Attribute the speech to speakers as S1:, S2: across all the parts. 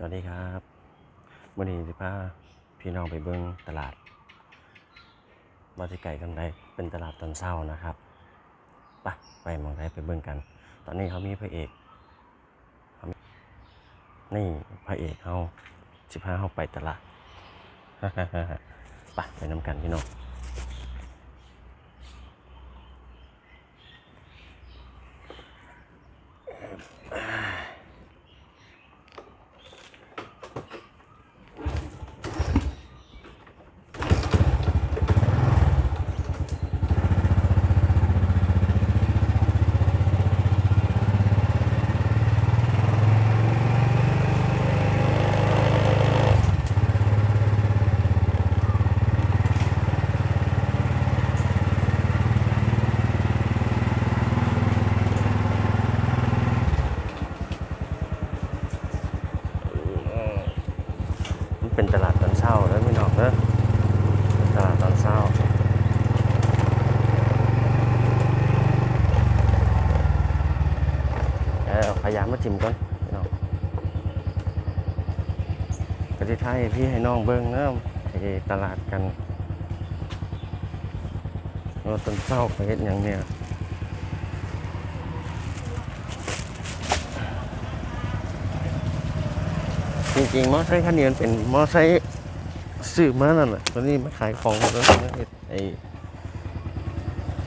S1: สวัสดีครับวันนี้สิพาพี่น้องไปเบิ้งตลาดบาสิไก่กันไดเป็นตลาดตอนเช้านะครับไปไปมองได้ไปเบิ้งกัน ตอนนี้เขามีพระเอกเขามีนี่พระเอกเขาสิพาเขาไปตลาดไปไปน้ำกันพี่น้อง มันเป็นตลาดตอนเช้าแล้วพี่น้องเนอะเป็นตลาดตอนเช้า เออพยายา มมาจิ้มก่อนพี่น้องกติไทยพี่ให้น้องเบิ้งเนอะไอตลาดกันว่าต้นเศร้าไปเฮ็ดอย่างเนี่ยจริงๆมอไซค์คันนี้มันเป็นมอไซค์ซื้อมานั่นแหละตอนนี้มาขายของแล้วนะไอ้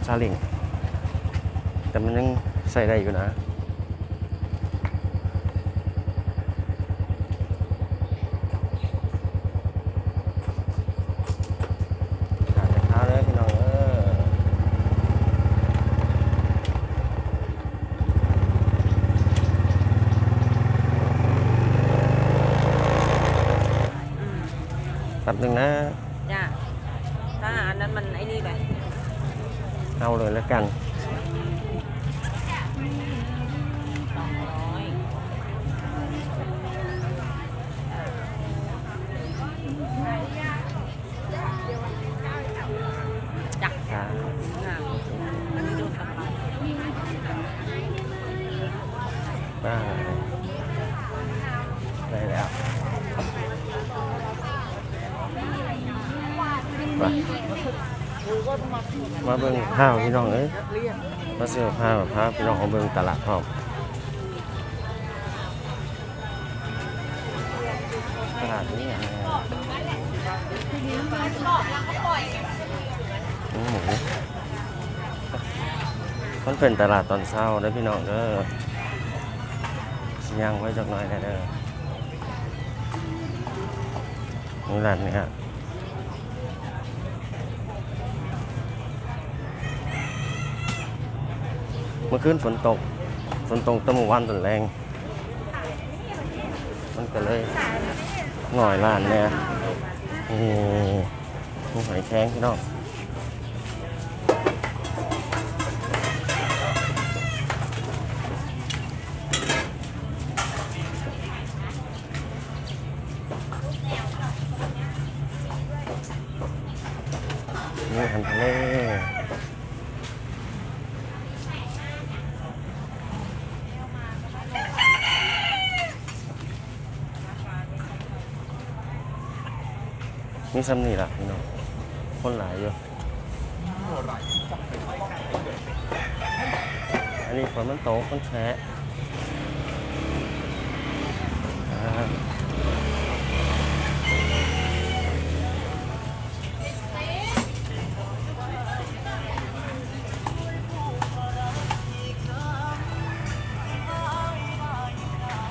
S1: ซาเล้งแต่มันยังใส่ได้อยู่นะ ขาดแต่เท้าเลยพี่น้องเออแป๊บหนึงนะ
S2: จ้าถ้าอันนั้นมันไอ้นี่ไป
S1: เอาเลยแล้วกั น
S2: สองร้อยจัก
S1: ครับ
S2: ค่ะอันนี้ดูสบาย
S1: ได้ได้แล้ว ไปมาเบิ่งข้าวพี่น้องเอ้ยมาซื้อข้าวพาพี่น้องของเบิ่งตลาดพร้อมตลาดนี้อะไรอะหมูมันเป็นตลาดตอนเช้าเด้อพี่น้องเด้อสิย่างไว้จักหน่อยได้เด้อนี่ร้านนี้ฮะ เมื่อคืนฝนตก ฝนตกตั้งวันตอนแรง มันก็เลยหน่อยล้านเนี่ยโอ้โหหอยแข้งพี่น้อง มีซ้ำนี่ล่ะพี่น้องคนหลายอยู่อันนี้ฝนมันตกมันแฉะอ่า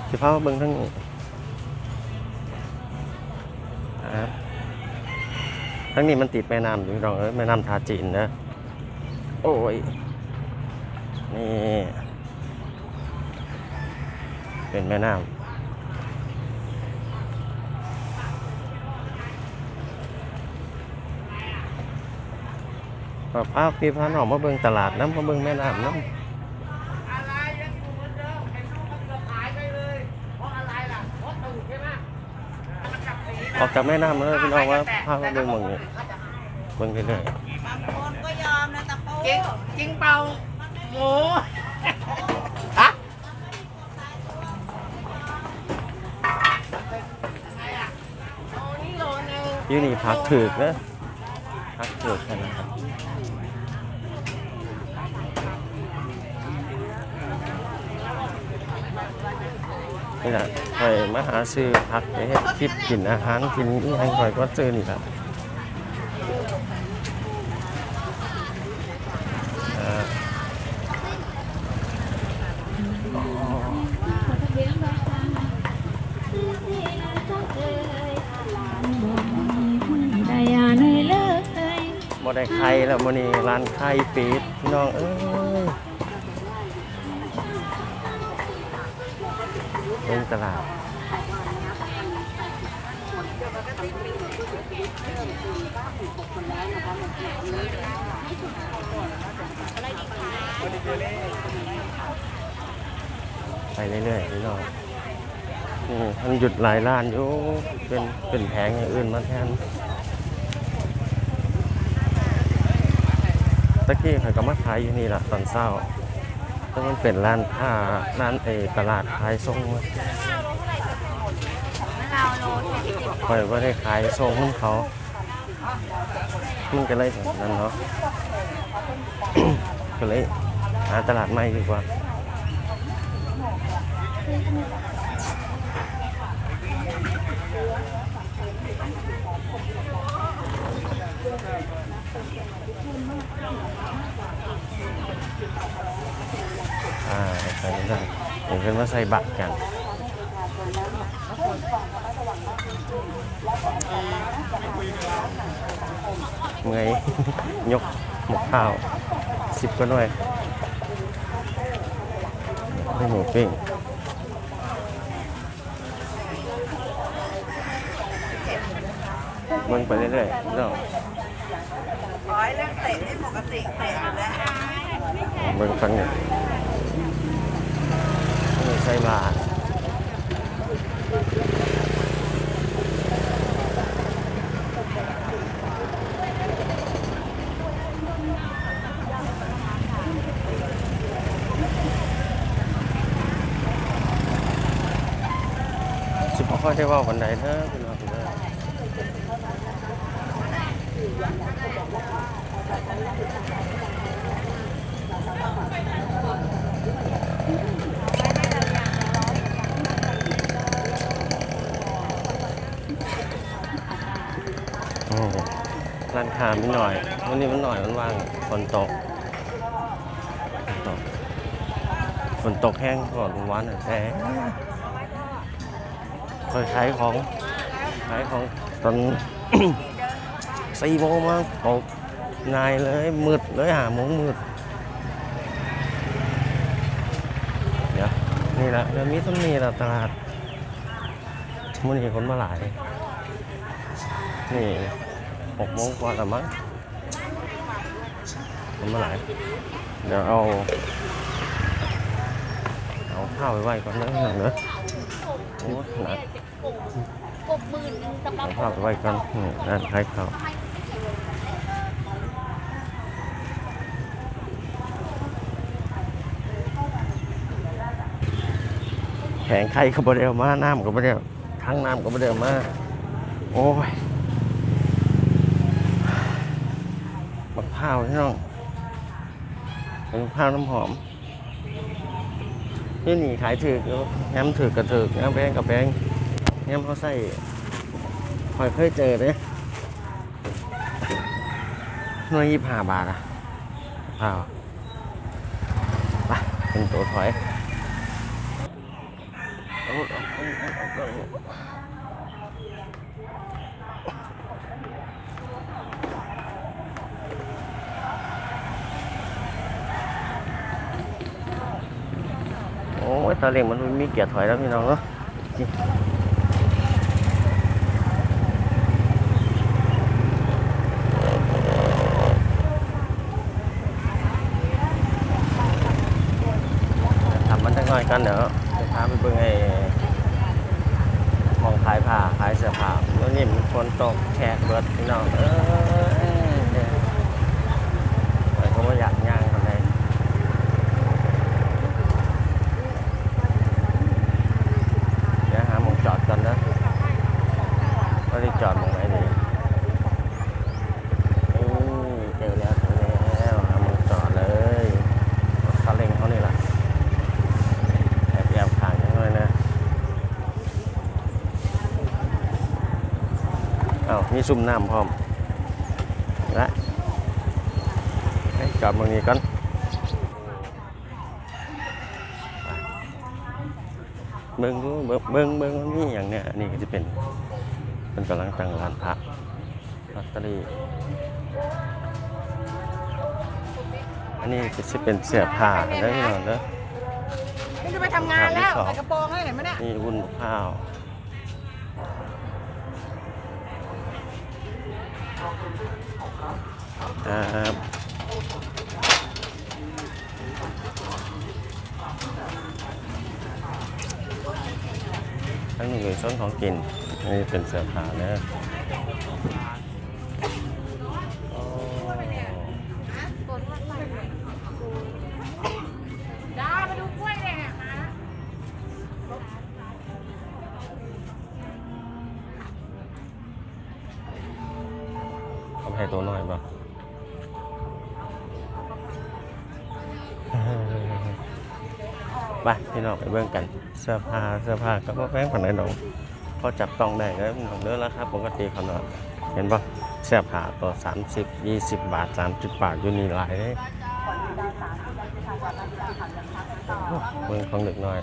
S1: สิพามาเบิ่งทั้งนี้ครับ ทั้งนี้มันติดแม่น้ำอยู่พี่น้องเอ้ยแม่น้ำทาจีนนะ โอ้ย นี่ เป็นแม่น้ำพาพาพี่พาน้องมาเบิ่งตลาดน้ำมาเบิ่งแม่น้ำน้ำ
S3: ออกจา
S1: กแม่น้ำแล้วพี่น้องว่าภาพมันเป็นเมืองเนี่ยเมึงไปเรื่อย
S2: คนก็ยอมนะตะปู
S3: จิงจิงเปาหมูฮะ
S1: อยูนี่พักถือกนะพักถือกใช่ไหมครับ นี่แหละคอยมาหาซื้อพักไปเฮ็ดคลิปกินอาหารกินอีหยังคอยก็ซื้อนี่แหละอ่า
S4: ได้ยาเนยเลย
S1: บ่ได้ไข่แล้วมื้อนี้ร้านไข่ปิดพี่น้องเอ้ย เป็นตลาดไปเรื่อยๆพี่น้องอืมมันหยุดหลายร้านอยู่เป็นเป็นแผงอย่างอื่นมาแทนตะกี้เขาก็มาขายอยู่นี่แหละตอนเช้า มันเป็นร้านผ้าร้านเอตลาดขายส่งมาคอยว่าได้ขายส่งของเขามันก็เลยแบบนั้นเนาะก็เลยหาตลาดใหม่ดีกว่า อ่าใส่ไม่ได้เดี๋ยวขึ้นมาใส่บัตรกันเมื่อยยกหมกข้าวสิบก็หน่อยให้หมูปิ้งเบิ่งไปเรื่อยๆเนาะ
S2: ร้อยเรื่องเตะไม่ปกติเตะอยู่แล้ว
S1: เบิ่งฟังเนี่ย นี่ใส่บาทสิบ่ค่อยได้เว่านค้ามีหน่อย วันนี้มันหน่อยมันว่างฝนตกฝนตกฝนตกแห้งก่อนวันอะแต่คอยขายของขายของตอนสี่โมงมาตกนายเลยมืดเลยหาโมงมืดเดี๋ยวนี่แหละเดี๋ยวมีต้นนี้แหละตลาดมันเห็นคนมาหลายนี่ หกโมงกว่าแล้วมั้งคนเมาหลายเดี๋ยวเอา เอาข้าวไปไหว้ก่อนนะหนักเนอะโอ้หนัก
S4: กหมื่นหนึ่งสำหรับ
S1: เอาข้าวไปไหว้ก่อนนี่ร้านขายข้าวแข็งไข่ก็บ่ได้เอามาน้ำก็บ่ได้ทั้งน้ำก็บ่ได้เอามา โอ้ย บักพร้าวพี่น้องเป็นข้าวน้ำหอมนี่นี่ขายถือแง้มถือกระถือกแง้มแป้งกับแป้งแง้มเขาใส่คอยเคยเจอเลยหน่วยยี่ห้าบาทอะมะพร้าวไปเป็นตัวถอยเอาเอาเอาเอา เอาโอ้ยตาเล็งมันมีเกียร์ถอยแล้วพี่น้องเนาะทำมันจังหน่อยกันเดี๋ยวจะพาไปเบิ่งไอ้มองขายผ้าขายเสื้อผ้าแล้วนี่มันฝนตกแขกเบิดพี่น้องเออเดี๋ยวไปเขาว่าอยากย่างกันเลย เดี๋ยวหาหมองจอดก่อนนะว่าได้จอดหมองไหนดี มีซุ่มน้ำพร้อมและให้จอดตรงนี้ก่อนไปเบิ้งดูเบิ้งเบิ้งเบิ้งมันมีอย่างเนี้ยอันนี้ก็จะเป็นเป็นกำลังตั้งร้านพระลอตเตอรี่อันนี้ก็จะเป็นเสื้อผ้าเด้อพี่น้องเด้อ
S2: นี่จะไปทำงานแล้ว
S1: ครับ
S2: ใส่กระโปรงให้เห็นไหมเนี่ย
S1: นี่วุ้นข้าว ครับทั้งนี้เป็นส้นของกินนี่เป็นเสื้อผ้านะโอ้
S4: ดามาดูกล้วยเลยมา
S1: เอาให้ตัวน้อยป่ะ พี่น้องไปเบิ่งกันเสื้อผ้าเสื้อผ้าก็บ่แพงปานใดดอกพอจับต้องได้ก็พี่น้องเด้อราคาปกติเขาเนาะเห็นป่ะเสื้อผ้าตัว30 20 บาท 30 บาทอยู่นี่หลายเลยเบิ่งของเด็กน้อย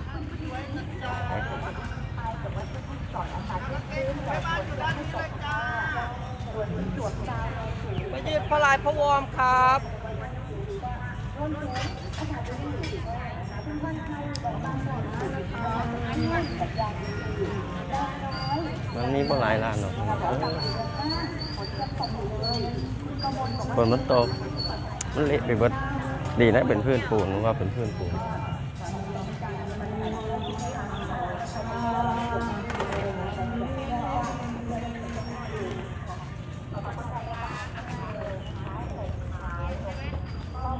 S2: ไปยืดพลายพระวอมครับ
S1: มันมีบ่หลายร้านเนาะฝนมันตก มันเละไปเบิดดีนะเป็นพื้นปูนนึกว่าเป็นพื้นปูน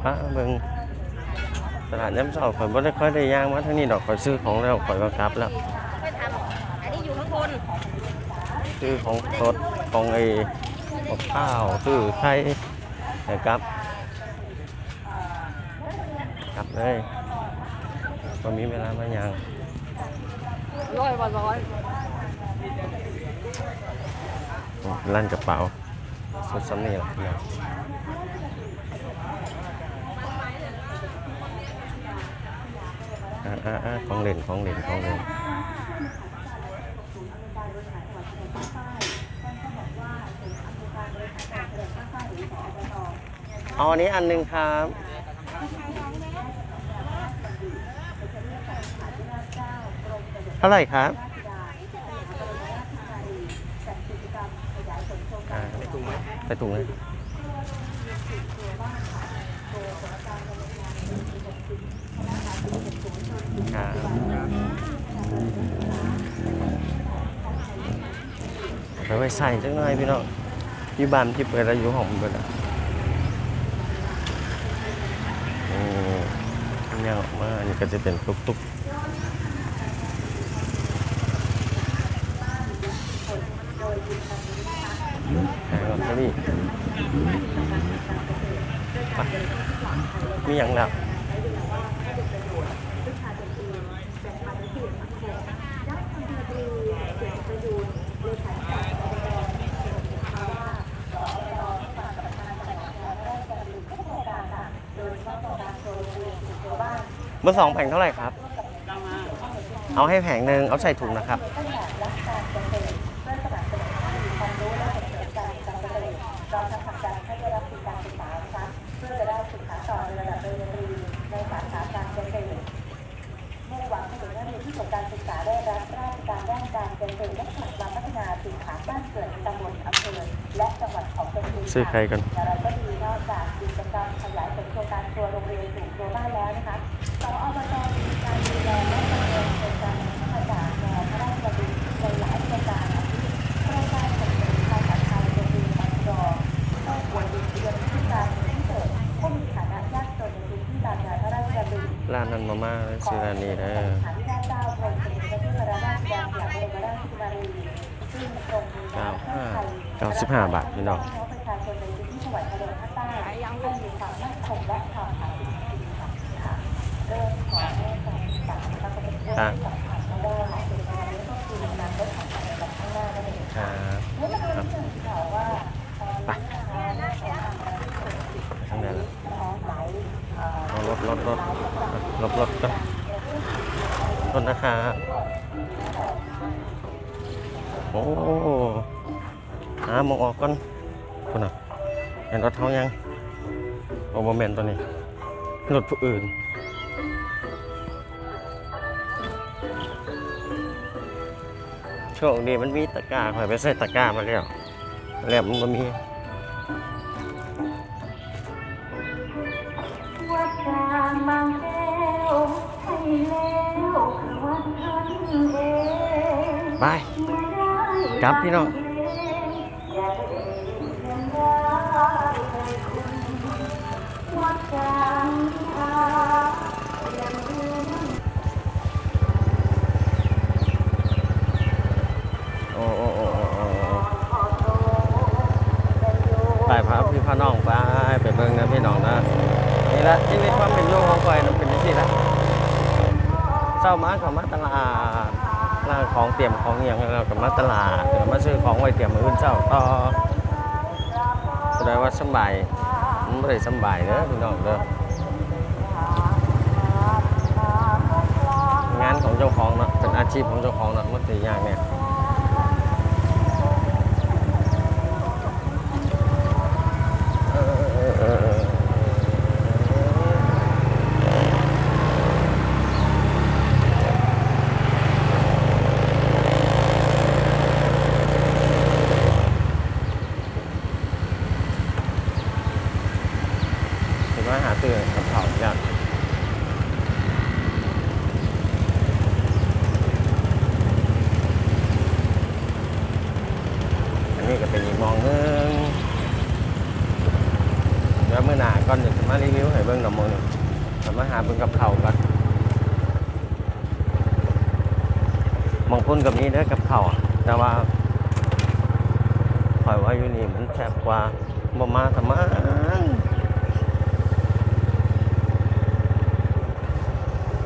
S1: พระเบิง ตลาดย้ำเสาข่อยบ่ได้ค่อยได้ย่างมาทางนี้ดอกข่อยซื้อของแล้วข่อยบังคับแล้ว
S4: ไม่ทำอันนี้อยู่ข้างบน
S1: ซื้อของสดของไอ้กับข้าวซื้อไข่นะครับกลับเลยตอนนี้เวลามายัง
S2: ร้อยว่าร้อย
S1: ลั่นกระเป๋าสุดสำเนียงเนี่ย อ่าอ่าอ่าของเล่นของเล่นของเล่นเอาอันนี้อันหนึ่งครับเท่าไหร่ครับไปถุงไหมไปถุงเลย ครับไปไว้ใส่จังหน่อยพี่น้องที่บ้านที่เปิดแล้วอยู่ห้องเปิดอะอืมเนี่ยออกมาอันนี้ก็จะเป็นตุกๆแพงล อตเตอรี่ไปมีอย่างแล้วเบอร์สองแผงเท่าไหร่ครับ เอาให้แผงหนึ่งเอาใส่ถุงนะครับ
S5: มุ่งหวังให้เด็กนักเรียนที่จบการศึกษาได้รับ การด้านการเกษตรและผลักดันพัฒนาสินค้าบ้านเกิดตำบลอำเภอและจังหวัดของตนเอง
S1: ซื้อใครกัน
S5: อะไรก็ดีนอกจากกิจกรรมขยายผลโครงการตัวโรงเรียนสู่ตัวบ้านแล้วนะคะสอบตมีการดูแลและดำเนินโครงการพัฒนาแนวพระราชดำริในหลายโครงการอาทิโครงการส่งเสริมภาษาไทยโรงเรียนมังกรครอบครัวเด็กเรียนพิการพิเศษผู้มีฐานะยากจนในพื้นที่ตามแนวพระราชดำริ
S1: ร้านนั้นมาม่าซื้อร้านนี้เด้อ
S5: ฐานที่ เก้าสิบ
S1: ห้าบาทพี่น้อง
S5: ต่างครัครั
S1: บ
S5: ไปข้างใร
S1: ถรถ
S5: รถรถรถรถนะคะ
S1: โอ้ หาหมองออกก่อนคุณน่ะเห็นรถเท้ายังโอ้โมเมนต์ตัวนี้รถผู้อื่นโชคดีมันมีตะกร้าคอยไปใส่ตะกร้ามาแล้วแล้วมันบ่มี
S5: วัดกลางบางแก้วให้แล้วคือวัดท่านเอง
S1: ไปกลับพี่น้อง โอ้โอ้โอ้โอ้โอ้ไปพาพี่พาน้องไปไปเบิ่งนะพี่น้องนะนี่ละชีวิตความเป็นอยู่ของข่อยมันเป็นจังซี่ละเช้ามาก็มาตลาดร้าของเตรียมของอย่างแล้วก็มาตลาดเดี๋ยวมาซื้อของไว้เตรียมมื้ออื่นเช้าต่อแสดงว่าสบาย ไม่ได้สบายเด้อพี่น้องเด้องานของเจ้าของเนาะเป็นอาชีพของเจ้าของเนาะมันสิยากเนี่ย ผมว่าหาตื่นกับเขาอย่างอั นี่ก็เป็นอีกมองนึงเดี๋ยวเมื่อหน้าก่อนเดี๋ยวจะมารีวิวให้เบิ่งดอกมองหนึงแต่มาหาเบิ่งกับเขาก่อนมองพุ่นกับนี้เด้อกับเขาแต่ว่าคอยว่าอยู่นี่มันแซ่บกว่าบ่มาทำไม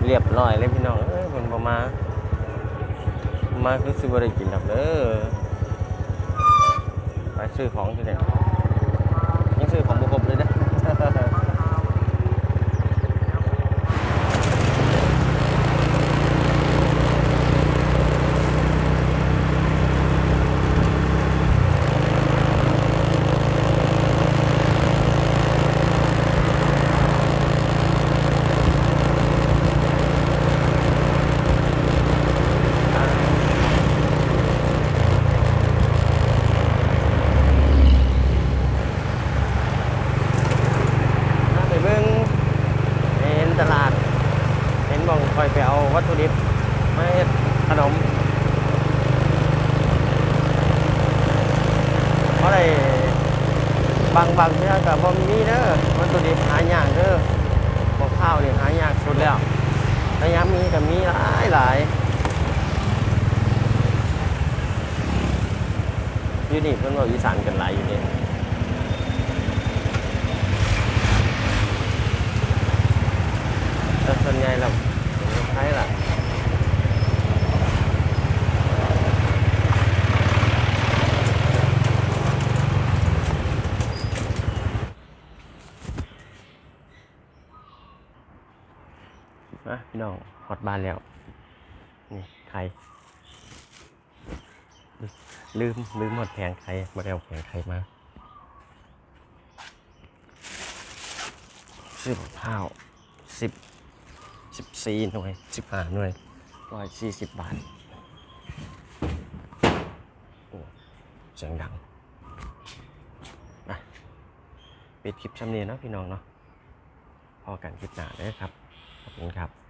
S1: เรียบร้อยเลยพี่น้องเอ้ยมันบ่มา มาคือสิบ่ได้กินดอกเด้อ ไปซื้อของที่ไหนยังซื้อของบุครบเลยเด้อ ถ้าไปเบิ่งเห็นตลาด เห็นบ่องคอยไปเอาวัตถุดิบมาเฮ็ดขนมเพราะได้ บางบางเทื่อก็บ่มีเด้อวัตถุดิบหายากเด้อบ่ข้าวนี่หายากสุดแล้วแต่ยามมีก็มีหลายหลายยู่นี่เพิ่อนเว้าอีสานกันหลายอยู่นี่แต่ส่วนใหญ่เราใช้ละ นะพี่น้องหอดบ้านแล้ว นี่ไข่ลืมลืมหมดแผงไข่มาเอาแผงไข่มาซื้อข้าวสิบสิบสี่หน่วยสิบห้าหน่วยร้อยสี่สิบบาทโอ้เสียงดังปิดคลิปชำเนียนาะพี่น้องเนาะพอกันคลิปหน้าเด้อครับ ครับ